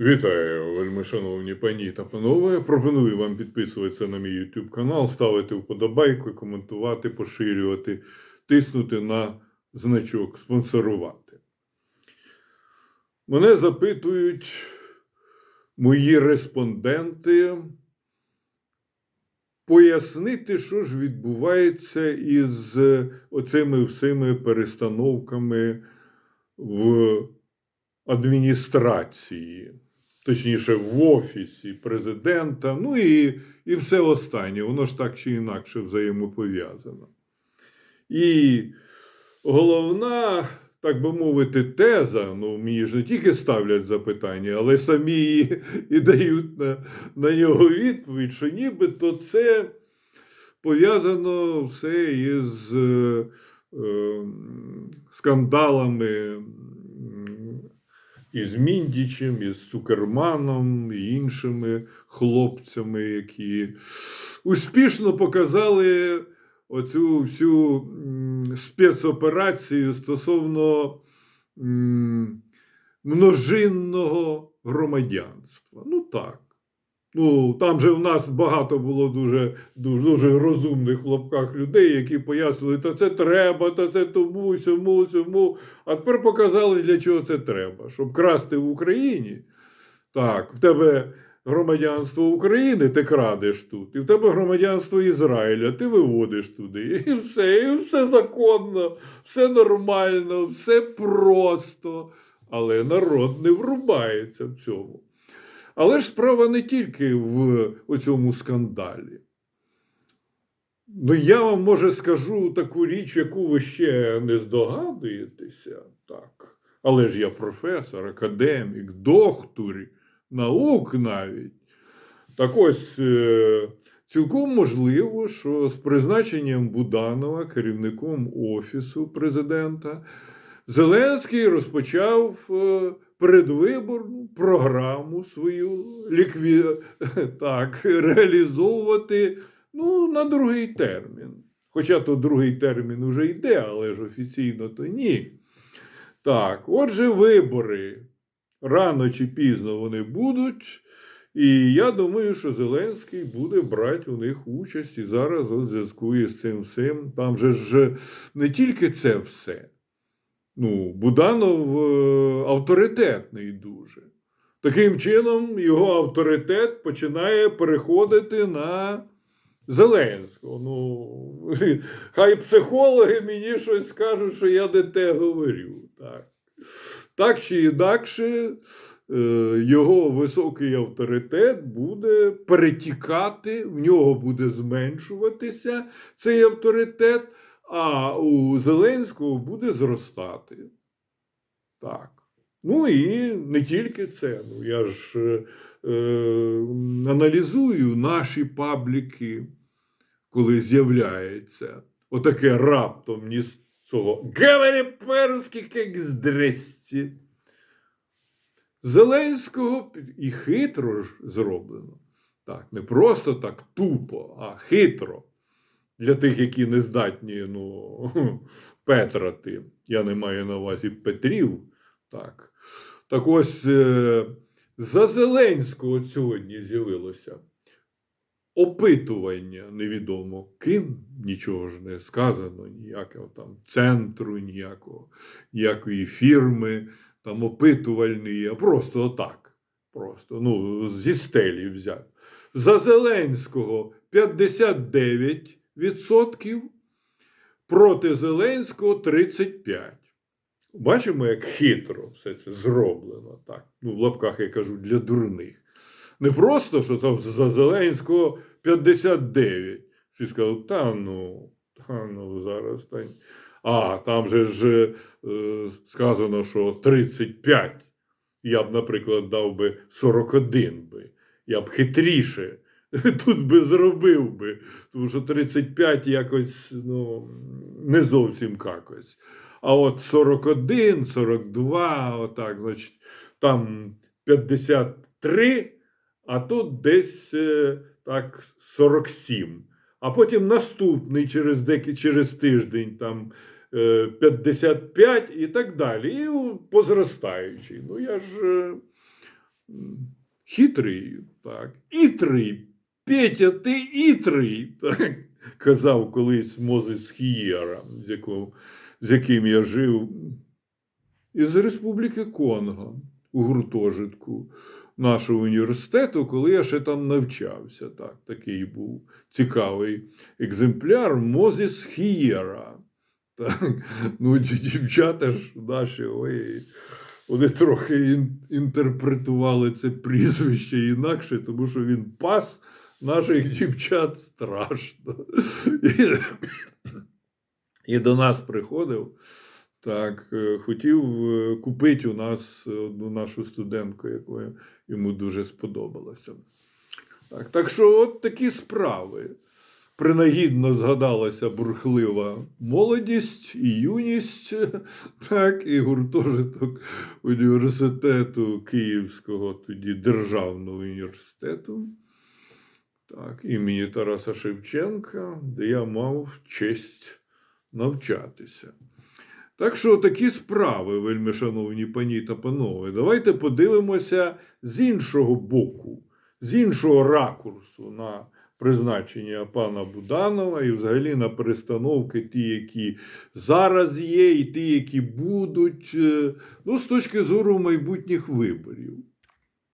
Вітаю, вельми шановні пані та панове. Пропоную вам підписуватися на мій YouTube канал, ставити вподобайку, коментувати, поширювати, тиснути на значок спонсорувати. Мене запитують мої респонденти пояснити, що ж відбувається із оцими всіми перестановками в адміністрації, точніше, в офісі президента, ну і, і все останнє, воно ж так чи інакше взаємопов'язано. І головна, так би мовити, теза, ну мені ж не тільки ставлять запитання, але самі і, і дають на, на нього відповідь, що нібито це пов'язано все із е, е, скандалами із Міндічем, із Цукерманом і іншими хлопцями, які успішно показали оцю всю спецоперацію стосовно множинного громадянства. Ну так. Ну, там же в нас багато було дуже, дуже, дуже розумних в лапках людей, які пояснили, та це треба, та це тому, сьому, сьому. А тепер показали, для чого це треба. Щоб красти в Україні. Так, в тебе громадянство України, ти крадеш тут, і в тебе громадянство Ізраїля, ти виводиш туди. І все, і все законно, все нормально, все просто. Але народ не врубається в цьому. Але ж справа не тільки в цьому скандалі. Ну, я вам, може, скажу таку річ, яку ви ще не здогадуєтеся. Так. Але ж я професор, академік, доктор наук навіть. Так ось е, цілком можливо, що з призначенням Буданова керівником Офісу президента Зеленський розпочав передвиборну програму свою лікві... так, реалізовувати ну, на другий термін. Хоча то другий термін уже йде, але ж офіційно то ні. Так, отже, вибори рано чи пізно вони будуть. І я думаю, що Зеленський буде брати у них участь і зараз у зв'язку із цим всім. Там же ж не тільки це все. Ну, Буданов е, авторитетний дуже. Таким чином, його авторитет починає переходити на Зеленського. Ну, хай психологи мені щось скажуть, що я не те говорю. Так, так чи інакше, е, його високий авторитет буде перетікати, в нього буде зменшуватися цей авторитет, а у Зеленського буде зростати. Так. Ну і не тільки це. Ну, я ж е, е, аналізую наші пабліки, коли з'являється отаке раптом ні з цього. Говори по-русски, як здрасті. Зеленського і хитро ж зроблено. Так, не просто так тупо, а хитро. Для тих, які не здатні ну, петрати. Я не маю на увазі Петрів. Так, так ось е, за Зеленського сьогодні з'явилося опитування невідомо ким, нічого ж не сказано, ніякого там центру, ніякого, ніякої фірми, там опитувальної, а просто отак. Просто, ну, зі стелі взяти. За Зеленського 59%, проти Зеленського 35%. Бачимо, як хитро все це зроблено. так. Ну, в лапках я кажу для дурних. Не просто, що там за Зеленського 59. Всі сказали, та ну, та ну зараз. Та... ні». А там же ж е, сказано, що 35. Я б, наприклад, дав би 41 би. Я б хитріше тут би зробив би. Тому що 35 якось ну, не зовсім якось. А от 41, 42, отак, значить, там 53, а тут десь е, так 47. А потім наступний через деки, через тиждень там е, 55 і так далі. І у- по зростаючій. Ну я ж е, хитрий, так, ітрий, Петя, ти ітрий, так, казав колись Мозес Хієра, з, якого, з яким я жив із Республіки Конго у гуртожитку нашого університету, коли я ще там навчався. Так, такий був цікавий екземпляр Мозес Хієра. Так, ну, дівчата ж наші, ой, вони трохи інтерпретували це прізвище інакше, тому що він пас наших дівчат страшно. І, і до нас приходив, так, е, хотів е, купити у нас одну нашу студентку, яку йому дуже сподобалося. Так, так що от такі справи. Принагідно згадалася бурхлива молодість і юність, так, і гуртожиток університету Київського, тоді Державного університету, так, імені Тараса Шевченка, де я мав честь навчатися. Так що такі справи, вельми шановні пані та панове, давайте подивимося з іншого боку, з іншого ракурсу на призначення пана Буданова і взагалі на перестановки, ті, які зараз є, і ті, які будуть, е, ну, з точки зору майбутніх виборів.